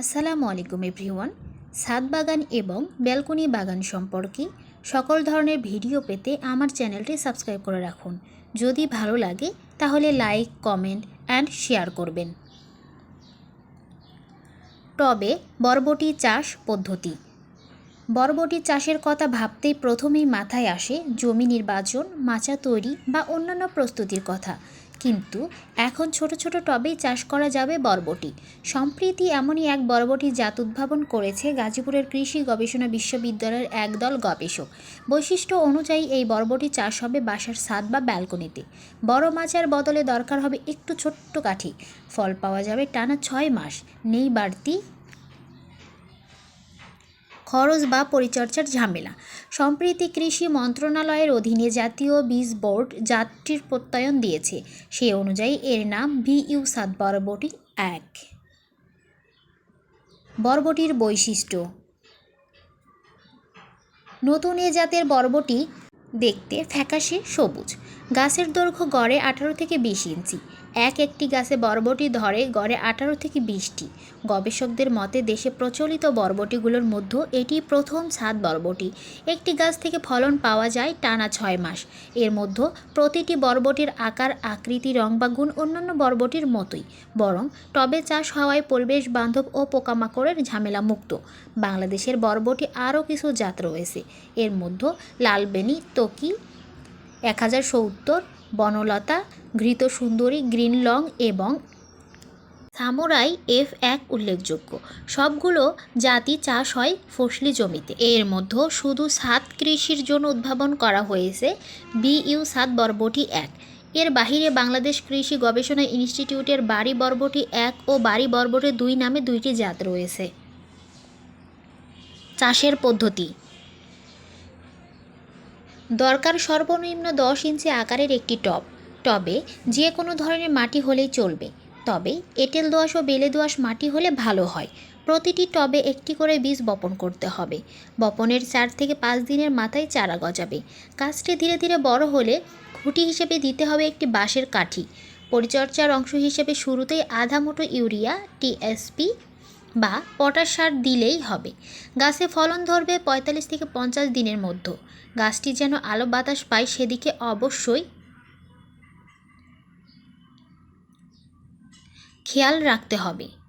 আসসালামু আলাইকুম এভরিওয়ান। ছাদ বাগান এবং ব্যালকনি বাগান সম্পর্কে সকল ধরনের ভিডিও পেতে আমার চ্যানেলটি সাবস্ক্রাইব করে রাখুন। যদি ভালো লাগে, তাহলে লাইক, কমেন্ট অ্যান্ড শেয়ার করবেন। টবে বরবটি চাষ পদ্ধতি। বরবটি চাষের কথা ভাবতেই প্রথমেই মাথায় আসে জমি নির্বাচন, মাচা তৈরি বা অন্যান্য প্রস্তুতির কথা। কিন্তু এখন ছোট ছোট টবেই চাষ করা যাবে বরবটি। সম্প্রীতি এমনই এক বরবটি জাত উদ্ভাবন করেছে গাজীপুরের কৃষি গবেষণা বিশ্ববিদ্যালয়ের একদল গবেষক। বৈশিষ্ট্য অনুযায়ী এই বরবটি চাষ হবে বাসার ছাদ বা ব্যালকনিতে। বড় মাচার বদলে দরকার হবে একটু ছোট্ট কাঠি। ফল পাওয়া যাবে টানা ছয় মাস। নেই বাড়তি খরচ বা পরিচর্যার ঝামেলা। সম্প্রতি কৃষি মন্ত্রণালয়ের অধীনে জাতীয় বীজ বোর্ড জাতটির প্রত্যয়ন দিয়েছে। সে অনুযায়ী এর নাম বিইউ সাত বরবটি এক। বরবটির বৈশিষ্ট্য। নতুন এ জাতের বরবটি দেখতে ফ্যাকাশে সবুজ। গাছের দৈর্ঘ্য গড়ে আঠারো থেকে বিশ ইঞ্চি। এক একটি গাছে বরবটি ধরে গড়ে আঠারো থেকে বিশটি। গবেষকদের মতে দেশে প্রচলিত বরবটিগুলোর মধ্যে এটি প্রথম ছাদ বরবটি। একটি গাছ থেকে ফলন পাওয়া যায় টানা ছয় মাস। এর মধ্যে প্রতিটি বরবটির আকার, আকৃতি, রং বা গুণ অন্যান্য বরবটির মতোই। বরং টবে চাষ হওয়ায় পরিবেশ বান্ধব ও পোকামাকড়ের ঝামেলা মুক্ত। বাংলাদেশের বরবটি আরও কিছু জাত রয়েছে। এর মধ্যে লালবেনি তকি এক হাজার সত্তর, বনলতা ঘৃত সুন্দরী গ্রিন লং এবং সামুরাই এফ এক উল্লেখযোগ্য। সবগুলো জাতি চাষ হয় ফসলি জমিতে। এর মধ্যে শুধু সাত কৃষির জন্য উদ্ভাবন করা হয়েছে বিইউ সাত বরবটি এক। এর বাহিরে বাংলাদেশ কৃষি গবেষণা ইনস্টিটিউটের বাড়ি বরবটি এক ও বাড়ি বরবটি দুই নামে দুইটি জাত রয়েছে। চাষের পদ্ধতি দরকার সর্বনিম্ন দশ ইঞ্চি আকারের একটি টব। টবে যে কোনো ধরনের মাটি হলেই চলবে। তবে এঁটেল দোআঁশ ও বেলে দোআঁশ মাটি হলে ভালো হয়। প্রতিটি টবে একটি করে বীজ বপন করতে হবে। বপনের চার থেকে পাঁচ দিনের মাথায় চারা গজাবে। গাছটি ধীরে ধীরে বড় হলে খুঁটি হিসেবে দিতে হবে একটি বাঁশের কাঠি। পরিচর্যার অংশ হিসেবে শুরুতেই আধা মুঠো ইউরিয়া, টিএসপি বা পটাশ সার দিলেই হবে। গাছে ফলন ধরবে পঁয়তাল্লিশ থেকে পঞ্চাশ দিনের মধ্যে। গাছটি যেন আলো বাতাস পায় সেদিকে অবশ্যই খেয়াল রাখতে হবে।